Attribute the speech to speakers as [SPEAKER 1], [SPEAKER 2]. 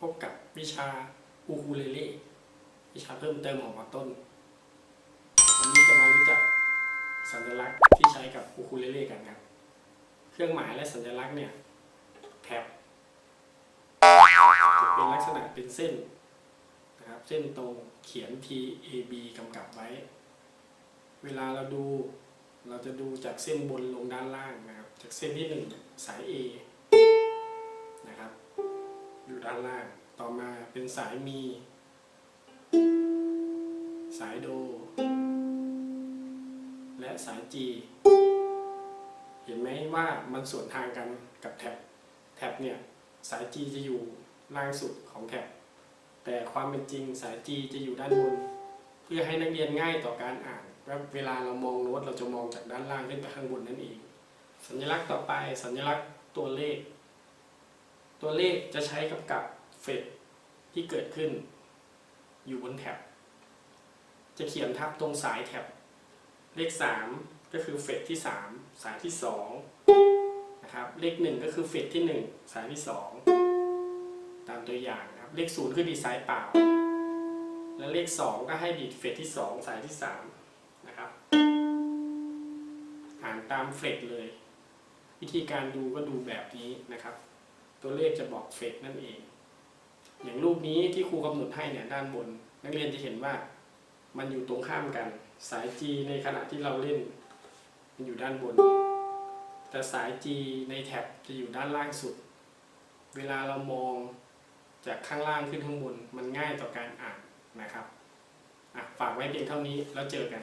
[SPEAKER 1] พบกับวิชาอูคูเลเล่วิชาเพิ่มเติมของมอต้น วันนี้จะมารู้จักสัญลักษณ์ที่ใช้กับอูคูเลเล่กันครับ เครื่องหมายและสัญลักษณ์เนี่ยแถบเป็นลักษณะเป็นเส้นนะครับเส้นตรงเขียน T A B กำกับไว้ เวลาเราดูเราจะดูจากเส้นบนลงด้านล่างนะครับ จากเส้นที่หนึ่งสาย A ด้านล่าง ต่อมาเป็นสายมี สายโด และสาย G เห็นไหมว่ามันสวนทางกันกับแท็บแท็บเนี่ยสาย G จะอยู่ล่างสุดของแท็บแต่ความเป็นจริงสาย G จะอยู่ด้านบน เพื่อให้นักเรียนง่ายต่อการอ่านเวลาเรามองโน้ตเราจะมองจากด้านล่างขึ้นไปข้างบนนั่นเอง สัญลักษณ์ต่อไปสัญลักษณ์ตัวเลข ตัวเลขจะใช้กับกับเฟดที่เกิดขึ้น อยู่บนแท็บ จะเขียนทับตรงสายแท็บ เลข 3 ก็คือเฟดที่ 3 สายที่2นะครับ เลข 1 ก็คือเฟดที่ 1 สายที่ 2 ตามตัวอย่างนะครับ เลข 0 คือดีดสายเปล่า และเลข 2 ก็ให้ดีดเฟดที่ 2 สายที่ 3 นะครับ อ่านตามเฟดเลย วิธีการดูก็ดูแบบนี้นะครับ ตัวเลขจะบอกเฟดนั่นเอง อย่างรูปนี้ที่ครูกำหนดให้เนี่ยด้านบน นักเรียนจะเห็นว่ามันอยู่ตรงข้ามกัน สาย G ในขณะที่เราเล่น มันอยู่ด้านบน แต่สาย G ในแท็บจะอยู่ด้านล่างสุด เวลาเรามองจากข้างล่างขึ้นข้างบน มันง่ายต่อการอ่านนะครับฝากไว้เพียงเท่านี้แล้วเจอกัน